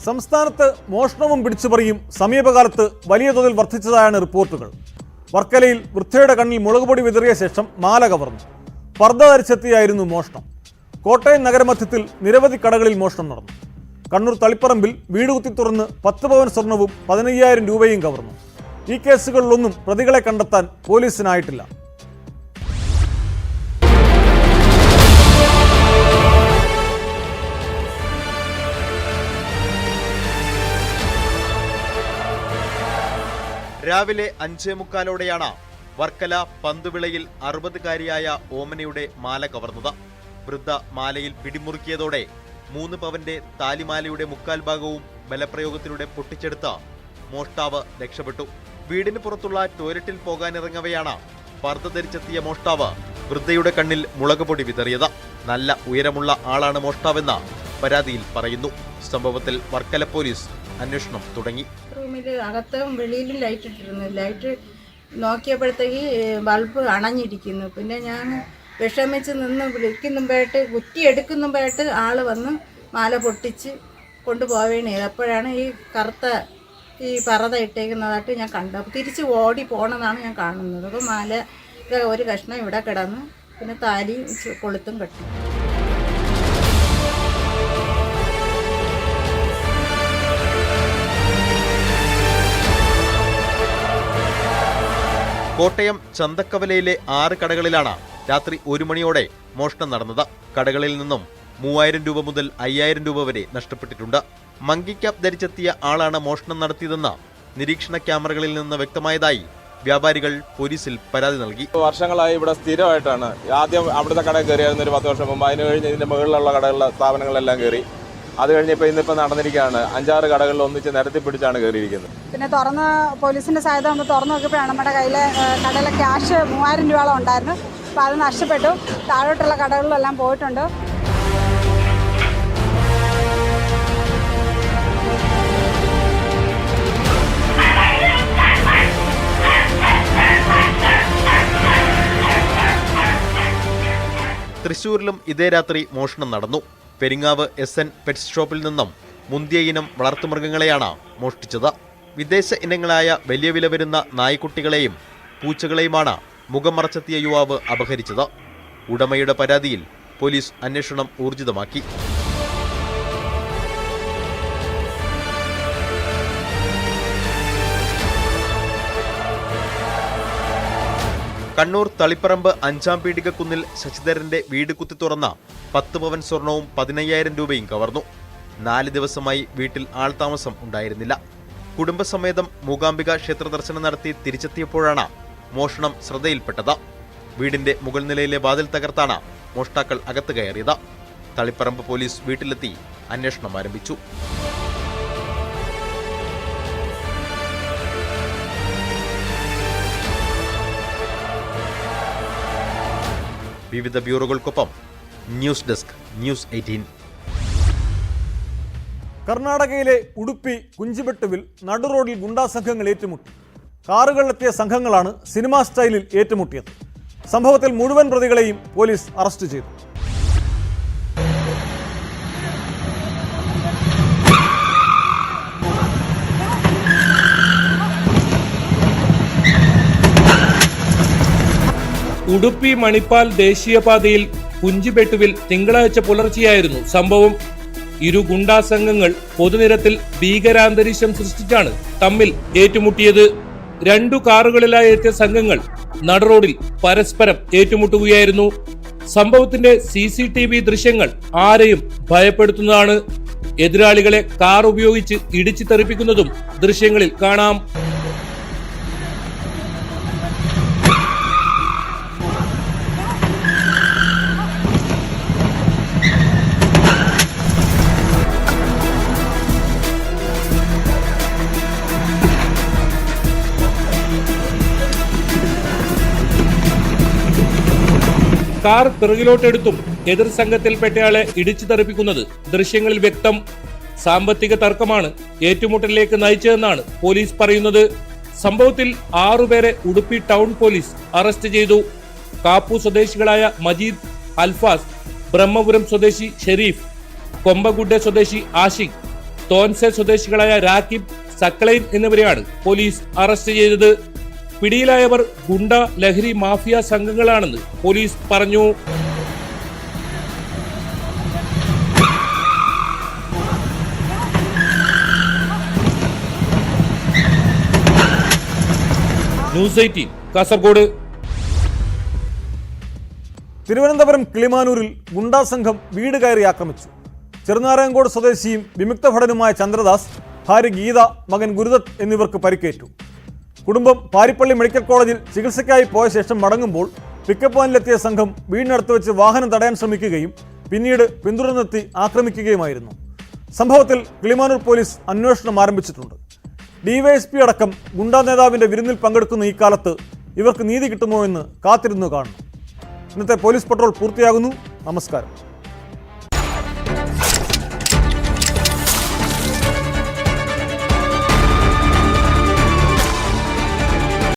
സംസ്ഥാനത്ത് മോഷണവും പിടിച്ചുപറിയും സമീപകാലത്ത് വലിയ തോതിൽ വർദ്ധിച്ചതായാണ് റിപ്പോർട്ടുകൾ. വർക്കലയിൽ വൃദ്ധയുടെ കണ്ണിൽ മുളകുപൊടി വിതറിയ ശേഷം മാല കവർന്നു. പർദ്ദ ധരിച്ചെത്തിയായിരുന്നു മോഷണം. കോട്ടയം നഗരമധ്യത്തിൽ നിരവധി കടകളിൽ മോഷണം നടന്നു. കണ്ണൂർ തളിപ്പറമ്പിൽ വീട് കുത്തി തുറന്ന് പത്ത് പവൻ സ്വർണവും പതിനയ്യായിരം രൂപയും കവർന്നു. ഈ കേസുകളിലൊന്നും പ്രതികളെ കണ്ടെത്താൻ പോലീസിനായിട്ടില്ല. രാവിലെ അഞ്ചേ മുക്കാലോടെയാണ് വർക്കല പന്തുവിളയിൽ അറുപതുകാരിയായ ഓമനയുടെ മാല കവർന്നത്. വൃദ്ധ മാലയിൽ പിടിമുറുക്കിയതോടെ മൂന്ന് പവന്റെ താലിമാലയുടെ മുക്കാൽ ഭാഗവും ബലപ്രയോഗത്തിലൂടെ പൊട്ടിച്ചെടുത്ത മോഷ്ടാവ് രക്ഷപ്പെട്ടു. വീടിന് പുറത്തുള്ള ടോയ്ലറ്റിൽ പോകാനിറങ്ങവെയാണ് പർദ്ദ ധരിച്ചെത്തിയ മോഷ്ടാവ് വൃദ്ധയുടെ കണ്ണിൽ മുളകുപൊടി വിതറിയത്. നല്ല ഉയരമുള്ള ആളാണ് മോഷ്ടാവെന്ന് പരാതിയിൽ പറയുന്നു. സംഭവത്തിൽ വർക്കല പോലീസ് അന്വേഷണം തുടങ്ങി. റൂമിൽ അകത്തും വെളിയിലും ലൈറ്റ് ഇട്ടിരുന്നു. ലൈറ്റ് നോക്കിയപ്പോഴത്തേക്ക് ബൾബ് അണഞ്ഞിരിക്കുന്നു. പിന്നെ ഞാൻ വിഷമിച്ച് നിന്ന് വിളിക്കുന്നുമ്പോഴായിട്ട് കുറ്റി എടുക്കുന്നുമ്പോഴായിട്ട് ആൾ വന്ന് മാല പൊട്ടിച്ച് കൊണ്ടുപോവേണേ. അപ്പോഴാണ് ഈ കറുത്ത ഈ പറത ഇട്ടേക്കുന്നതായിട്ട് ഞാൻ കണ്ടത്. അപ്പോൾ തിരിച്ച് ഓടി പോകണമെന്നാണ് ഞാൻ കാണുന്നത്. അപ്പോൾ മാല ഒരു കഷ്ണം ഇവിടെ കിടന്ന് പിന്നെ താലിയും കൊളുത്തും കെട്ടി. കോട്ടയം ചന്തക്കവലയിലെ ആറ് കടകളിലാണ് രാത്രി ഒരു മണിയോടെ മോഷണം നടന്നത്. കടകളിൽ നിന്നും മൂവായിരം രൂപ മുതൽ അയ്യായിരം രൂപ വരെ നഷ്ടപ്പെട്ടിട്ടുണ്ട്. മങ്കി ക്യാപ് ധരിച്ചെത്തിയ ആളാണ് മോഷണം നടത്തിയതെന്ന് നിരീക്ഷണ ക്യാമറകളിൽ നിന്ന് വ്യക്തമായതായി വ്യാപാരികൾ പോലീസിൽ പരാതി നൽകി. വർഷങ്ങളായി ഇവിടെ സ്ഥിരമായിട്ടാണ്. ആദ്യം അവിടുത്തെ കടയിൽ കയറിയായിരുന്നു ഒരു പത്ത് വർഷം മുമ്പ്. അതിന് കഴിഞ്ഞ് ഇതിന്റെ മുകളിലുള്ള കടകളിലെ സ്ഥാപനങ്ങളെല്ലാം കയറി. അത് കഴിഞ്ഞപ്പോൾ ഇന്നിപ്പോൾ നടന്നിരിക്കുകയാണ്. അഞ്ചാറ് കടകളിൽ ഒന്നിച്ച് നിരത്തി പിടിച്ചാണ് കയറിയിരിക്കുന്നത്. പിന്നെ തുറന്ന് പോലീസിന്റെ സഹായത നമ്മൾ തുറന്നു നോക്കിയപ്പോഴാണ് നമ്മുടെ കയ്യിലെ കടയിലെ ക്യാഷ് മൂവായിരം രൂപയോളം ഉണ്ടായിരുന്നു. അപ്പോൾ അത് നഷ്ടപ്പെട്ടു. താഴോട്ടുള്ള കടകളിലെല്ലാം പോയിട്ടുണ്ട്. തൃശൂരിലും ഇതേ രാത്രി മോഷണം നടന്നു. പെരിങ്ങാവ് എസ് എൻ പെറ്റ് ഷോപ്പിൽ നിന്നും മുന്തിയ ഇനം വളർത്തുമൃഗങ്ങളെയാണ് മോഷ്ടിച്ചത്. വിദേശ ഇനങ്ങളായ വലിയ വില വരുന്ന നായ്ക്കുട്ടികളെയും പൂച്ചകളെയുമാണ് മുഖം മറച്ചെത്തിയ യുവാവ് അപഹരിച്ചത്. ഉടമയുടെ പരാതിയിൽ പോലീസ് അന്വേഷണം ഊർജിതമാക്കി. കണ്ണൂർ തളിപ്പറമ്പ് അഞ്ചാം പീടികക്കുന്നിൽ ശശിധരന്റെ വീട് കുത്തി തുറന്ന പത്ത് പവൻ സ്വർണവും പതിനയ്യായിരം രൂപയും കവർന്നു. നാല് ദിവസമായി വീട്ടിൽ ആൾതാമസം ഉണ്ടായിരുന്നില്ല. കുടുംബസമേതം മൂകാംബിക ക്ഷേത്ര ദർശനം നടത്തി തിരിച്ചെത്തിയപ്പോഴാണ് മോഷണം ശ്രദ്ധയിൽപ്പെട്ടത്. വീടിന്റെ മുകൾ നിലയിലെ വാതിൽ തകർത്താണ് മോഷ്ടാക്കൾ അകത്ത് കയറിയത്. തളിപ്പറമ്പ് പോലീസ് വീട്ടിലെത്തി അന്വേഷണം ആരംഭിച്ചു. വിവിധ ബ്യൂറോകൾക്കൊപ്പം ന്യൂസ് ഡെസ്ക് ന്യൂസ് എയ്റ്റീൻ. കർണാടകയിലെ ഉടുപ്പി കുഞ്ചിബെട്ടുവിൽ നടുറോഡിൽ ഗുണ്ടാസംഘങ്ങൾ ഏറ്റുമുട്ടി. കാറുകളിലെത്തിയ സംഘങ്ങളാണ് സിനിമാ സ്റ്റൈലിൽ ഏറ്റുമുട്ടിയത്. സംഭവത്തിൽ മുഴുവൻ പ്രതികളെയും പോലീസ് അറസ്റ്റ് ചെയ്തു. ഉടുപ്പി മണിപ്പാൽ ദേശീയപാതയിൽ കുഞ്ചിബെട്ടുവിൽ തിങ്കളാഴ്ച പുലർച്ചെയായിരുന്നു സംഭവം. ഇരു ഗുണ്ടാ സംഘങ്ങൾ പൊതുനിരത്തിൽ ഭീകരാന്തരീക്ഷം സൃഷ്ടിച്ചാണ് തമ്മിൽ ഏറ്റുമുട്ടിയത്. രണ്ടു കാറുകളിലായി എത്തിയ സംഘങ്ങൾ നടറോഡിൽ പരസ്പരം ഏറ്റുമുട്ടുകയായിരുന്നു. സംഭവത്തിന്റെ സി സി ടി വി ദൃശ്യങ്ങൾ ആരെയും ഭയപ്പെടുത്തുന്നതാണ്. എതിരാളികളെ കാർ ഉപയോഗിച്ച് ഇടിച്ചു തെറിപ്പിക്കുന്നതും ദൃശ്യങ്ങളിൽ കാണാം. കാർ പിറകിലോട്ടെടുത്തും എതിർ സംഘത്തിൽപ്പെട്ടയാളെ ഇടിച്ചു തെറിപ്പിക്കുന്നത് ദൃശ്യങ്ങളിൽ വ്യക്തം. സാമ്പത്തിക തർക്കമാണ് ഏറ്റുമുട്ടലിലേക്ക് നയിച്ചതെന്നാണ് പോലീസ് പറയുന്നത്. സംഭവത്തിൽ ആറുപേരെ ഉടുപ്പി ടൗൺ പോലീസ് അറസ്റ്റ് ചെയ്തു. കാപ്പു സ്വദേശികളായ മജീദ് അൽഫാസ് ബ്രഹ്മപുരം സ്വദേശി ഷെരീഫ് കൊമ്പഗുഡ സ്വദേശി ആഷിഖ് തോൻസെ സ്വദേശികളായ രാക്കിബ് സക്ലൈൻ എന്നിവരെയാണ് പോലീസ് അറസ്റ്റ് ചെയ്തത്. പിടിയിലായവർ ഗുണ്ട ലഹരി മാഫിയ സംഘങ്ങളാണെന്ന് പോലീസ് പറഞ്ഞു. News eighteen Kasaragod. തിരുവനന്തപുരം കിളിമാനൂരിൽ ഗുണ്ടാ സംഘം വീട് കയറി ആക്രമിച്ചു. ചെറുനാരായണകോട് സ്വദേശിയും വിമുക്ത ഭടനുമായ ചന്ദ്രദാസ് ഭാര്യ ഗീത മകൻ ഗുരുദത്ത് എന്നിവർക്ക് പരിക്കേറ്റു. കുടുംബം പാരിപ്പള്ളി മെഡിക്കൽ കോളേജിൽ ചികിത്സയ്ക്കായി പോയ ശേഷം മടങ്ങുമ്പോൾ പിക്കപ്പ് വാനിലെത്തിയ സംഘം വീടിനടുത്ത് വെച്ച് വാഹനം തടയാൻ ശ്രമിക്കുകയും പിന്നീട് പിന്തുടർന്നെത്തി ആക്രമിക്കുകയുമായിരുന്നു. സംഭവത്തിൽ കിളിമാനൂർ പോലീസ് അന്വേഷണം ആരംഭിച്ചിട്ടുണ്ട്. ഡിവൈഎസ്പി അടക്കം ഗുണ്ടാ നേതാവിന്റെ വിരുന്നിൽ പങ്കെടുക്കുന്ന ഈ കാലത്ത് ഇവർക്ക് നീതി കിട്ടുമോ എന്ന് കാത്തിരുന്നു കാണുന്നു ഇന്നത്തെ പോലീസ് പട്രോൾ പൂർത്തിയാകുന്നു. നമസ്കാരം.